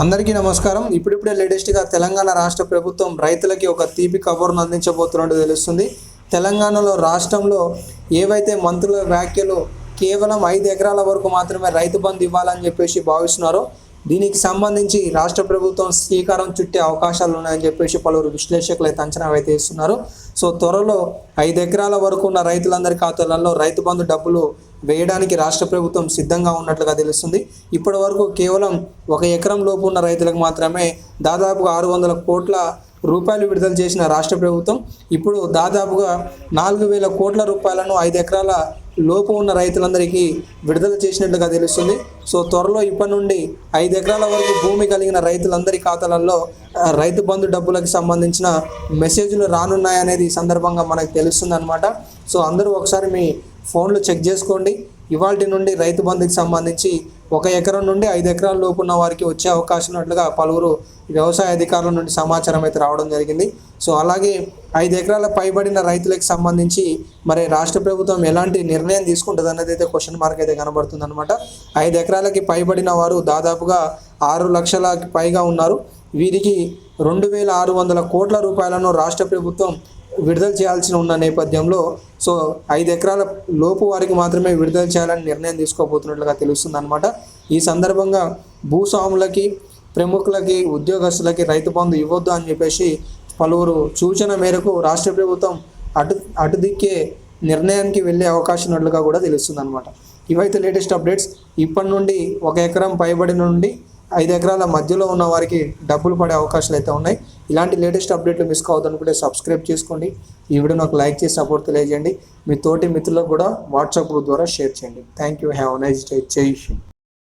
అందరికీ నమస్కారం. ఇప్పుడిప్పుడే లేటెస్ట్గా తెలంగాణ రాష్ట్ర ప్రభుత్వం రైతులకి ఒక తీపి కబుర్ను అందించబోతున్నట్టు తెలుస్తుంది. తెలంగాణలో రాష్ట్రంలో ఏవైతే మంత్రుల వ్యాఖ్యలు కేవలం ఐదు ఎకరాల వరకు మాత్రమే రైతు బంధు ఇవ్వాలని చెప్పేసి భావిస్తున్నారో దీనికి సంబంధించి రాష్ట్ర ప్రభుత్వం శ్రీకారం చుట్టే అవకాశాలు ఉన్నాయని చెప్పేసి పలువురు విశ్లేషకులు అయితే అంచనా అయితే ఇస్తున్నారు సో త్వరలో ఐదు ఎకరాల వరకు ఉన్న రైతులందరి ఖాతాలలో రైతు బంధు డబ్బులు వేయడానికి రాష్ట్ర ప్రభుత్వం సిద్ధంగా ఉన్నట్లుగా తెలుస్తుంది. ఇప్పటి వరకు కేవలం ఒక ఎకరం లోపు ఉన్న రైతులకు మాత్రమే దాదాపుగా ఆరు వందల కోట్ల రూపాయలు విడుదల చేసిన రాష్ట్ర ప్రభుత్వం. ఇప్పుడు దాదాపుగా నాలుగు వేల కోట్ల రూపాయలను ఐదు ఎకరాల లోపు ఉన్న రైతులందరికీ విడుదల చేసినట్లుగా తెలుస్తుంది. సో త్వరలో ఇప్పటి నుండి ఐదు ఎకరాల వరకు భూమి కలిగిన రైతులందరి ఖాతాలలో రైతు బంధు డబ్బులకు సంబంధించిన మెసేజ్లు రానున్నాయనేది ఈ సందర్భంగా మనకు తెలుస్తుంది అనమాట సో అందరూ ఒకసారి మీ ఫోన్లు చెక్ చేసుకోండి. ఇవాళ నుండి రైతు బంధుకి సంబంధించి ఒక ఎకరం నుండి ఐదు ఎకరాల లోపు ఉన్న వారికి వచ్చే అవకాశం ఉన్నట్లుగా పలువురు వ్యవసాయ అధికారుల నుండి సమాచారం అయితే రావడం జరిగింది. సో అలాగే ఐదు ఎకరాల పైబడిన రైతులకు సంబంధించి మరి రాష్ట్ర ప్రభుత్వం ఎలాంటి నిర్ణయం తీసుకుంటుంది అన్నది అయితే క్వశ్చన్ మార్క్ అయితే కనబడుతుంది అనమాట ఐదు ఎకరాలకి పైబడిన వారు దాదాపుగా ఆరు లక్షలకి పైగా ఉన్నారు. వీరికి రెండు వేల ఆరు వందల కోట్ల రూపాయలను రాష్ట్ర ప్రభుత్వం విడుదల చేయాల్సి ఉన్న నేపథ్యంలో సో ఐదు ఎకరాల లోపు వారికి మాత్రమే విడుదల చేయాలని నిర్ణయం తీసుకోబోతున్నట్లుగా తెలుస్తుంది అనమాట ఈ సందర్భంగా భూస్వాములకి ప్రముఖులకి ఉద్యోగస్తులకి రైతు బంధు ఇవ్వద్దు అని చెప్పేసి పలువురు సూచన మేరకు రాష్ట్ర ప్రభుత్వం అటు అటు దిక్కే నిర్ణయానికి వెళ్ళే అవకాశం ఉన్నట్లుగా కూడా తెలుస్తుంది అనమాట ఇవైతే లేటెస్ట్ అప్డేట్స్. ఇప్పటి నుండి ఒక ఎకరం పైబడి నుండి ఐదు ఎకరాల మధ్యలో ఉన్న వారికి డబ్బులు పడే అవకాశాలు అయితే ఉన్నాయి. ఇలాంటి లేటెస్ట్ అప్డేట్లు మిస్ కావద్దనుకుంటే సబ్స్క్రైబ్ చేసుకోండి. ఈ వీడియో నాకు లైక్ చేసి సపోర్ట్ తెలియజేయండి. మీ తోటి మిత్రులకు కూడా వాట్సాప్ గ్రూప్ ద్వారా షేర్ చేయండి. Thank you have nice day Jai Hind